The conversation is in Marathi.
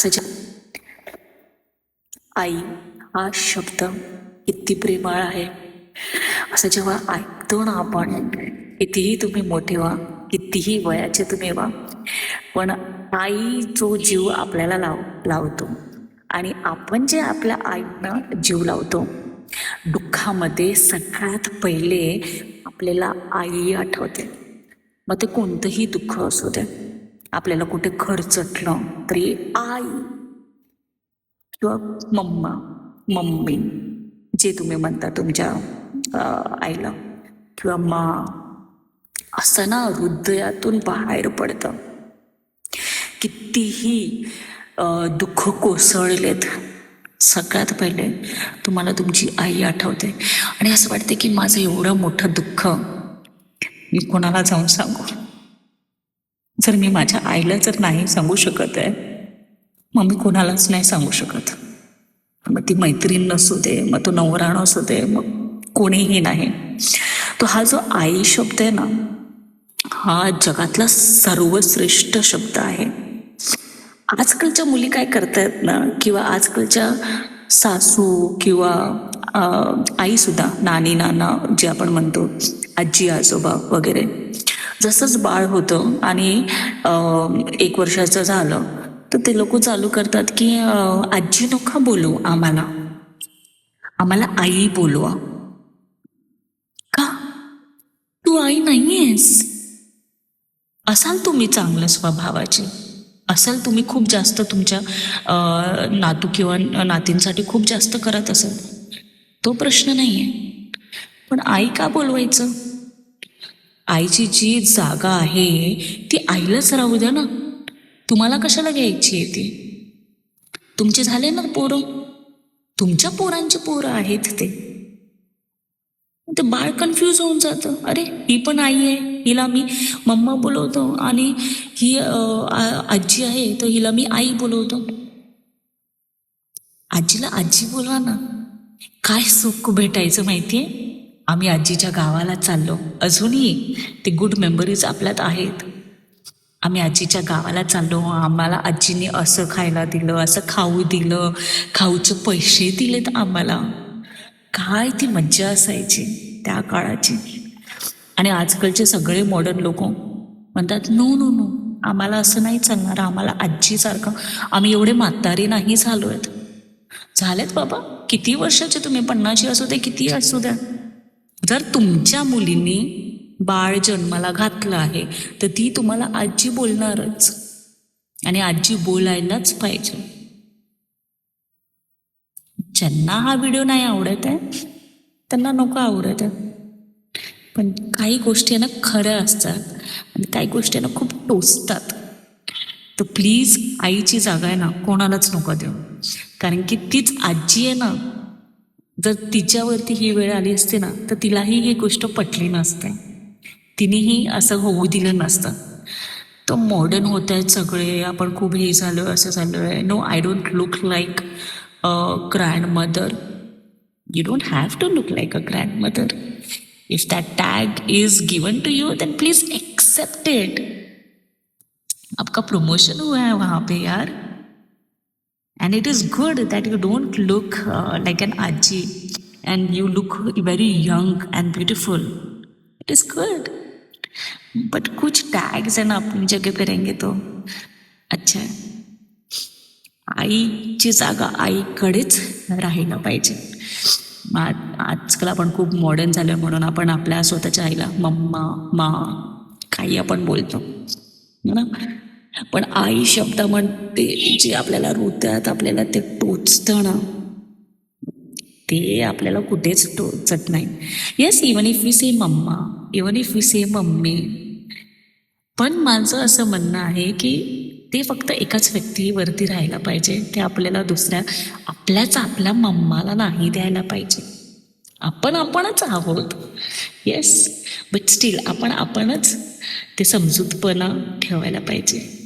सजा. आई हा शब्द किती प्रेमळ आहे. असं जेव्हा ऐकतो ना आपण कितीही तुम्ही मोठे व्हा कितीही वयाचे तुम्ही व्हा पण आई जो जीव आपल्याला लाव लावतो आणि आपण जे आपल्या आईना जीव लावतो दुःखामध्ये सगळ्यात पहिले आपल्याला आई आठवते. मग ते कोणतंही दुःख असू दे आपल्याला कुठे खर्चटलं तरी आई किंवा मम्मा मम्मी जे तुम्ही म्हणता तुमच्या आईला किंवा मा असं ना हृदयातून बाहेर पडतं. कितीही दुःख कोसळलेत सगळ्यात पहिले तुम्हाला तुमची आई आठवते. आणि असं वाटते की माझं एवढं मोठं दुःख मी कोणाला जाऊन सांगू? जर मी माझ्या आईला जर नाही सांगू शकत आहे मग मी कोणालाच नाही सांगू शकत. मग ती मैत्रीण नसू दे मग तो नवरा नसू दे मग कोणीही नाही. तो हा जो आई शब्द आहे ना हा जगातला सर्वश्रेष्ठ शब्द आहे. आजकालच्या मुली काय करतायत ना किंवा आजकालच्या सासू किंवा आईसुद्धा नानी नाना जे आपण म्हणतो आजी आजोबा वगैरे जसंच बाळ होतं आणि एक वर्षाचं झालं तर ते लोक चालू करतात की आजी नका बोलू आम्हाला. आम्हाला आई बोलवा. का? तू आई नाहीयेस. असाल तुम्ही चांगलं स्वभावाची. असाल तुम्ही खूप जास्त तुमच्या नातू किंवा नातींसाठी खूप जास्त करत असाल. तो प्रश्न नाही आहे पण आई का बोलवायचं? आईची जी जागा आहे ती आईलाच राहू द्या ना. तुम्हाला कशाला घ्यायची आहे ती? तुमचे झाले ना पोरं. तुमच्या पोरांचे पोरं आहेत ते. ते बाळ कन्फ्यूज होऊन जातं. अरे ही पण आई आहे. हिला मी मम्मा बोलवतो आणि ही आजी आहे तर हिला मी आई बोलवतो. आजीला आजी बोलवा ना. काय सुख भेटायचं माहितीये? आम्ही आजीच्या गावाला चाललो. अजूनही ते गुड मेमरीज आपल्यात आहेत. आम्ही आजीच्या गावाला चाललो. आम्हाला आजीने असं खायला दिलं असं खाऊ दिलं. खाऊचे पैसे दिलेत आम्हाला. काय ती मज्जा असायची त्या काळाची. आणि आजकालचे सगळे मॉडर्न लोक म्हणतात नो नो नो आम्हाला असं नाही चालणार. आम्हाला आजीसारखं आम्ही एवढे म्हातारे नाही झालो आहेत झालेत बाबा. किती वर्षाचे तुम्ही? पन्नाशी असू दे किती असू द्या. जर तुमच्या मुलींनी बाळ जन्माला घातलं आहे तर ती तुम्हाला आजी बोलणारच. आणि आजी बोलायलाच पाहिजे. ज्यांना हा व्हिडिओ नाही आवडत आहे त्यांना नको आवडत आहे. पण काही गोष्टी आहे ना खऱ्या असतात आणि काही गोष्टी आहे ना खूप टोचतात. तर प्लीज आईची जागा आहे ना कोणालाच नको देऊ. कारण की तीच आजी आहे ना जर तिच्यावरती ही वेळ आली असते ना तर तिलाही ही गोष्ट पटली नसते. तिनेही असं होऊ दिलं नसतं. तर मॉडर्न होत आहेत सगळे आपण खूप हे झालो असं झालो आहे no I don't look like a grandmother you don't have to look like a grandmother if that tag is given to you please please accepted आपका प्रमोशन हुआ है वहाँ पे यार. And it is good that you don't look uh, like an aji and you look very young and beautiful. It is good. But कुछ tags है ना अपनी जगह पे रहेंगे तो। अच्छा। आईची जागा आईकडेच राहिलं पाहिजे। आजकाल आपण खूप मॉडर्न झालो म्हणून आपण आपल्या स्वतःच्या आईला मम्मा मा काही आपण बोलतो. ना? पण आई शब्द म्हणते जे आपल्याला हृदयात आपल्याला ते टोचतं ना ते आपल्याला कुठेच टोचत नाही. Yes even if we say mamma even if we say mummy पण माझं असं म्हणणं आहे की ते फक्त एकाच व्यक्तीवरती राहायला पाहिजे. ते आपल्याला दुसऱ्या आपल्याच आपल्या मम्माला नाही द्यायला पाहिजे. आपण आपणच आहोत. येस बट स्टील आपण आपणच ते समजूतपणा ठेवायला पाहिजे.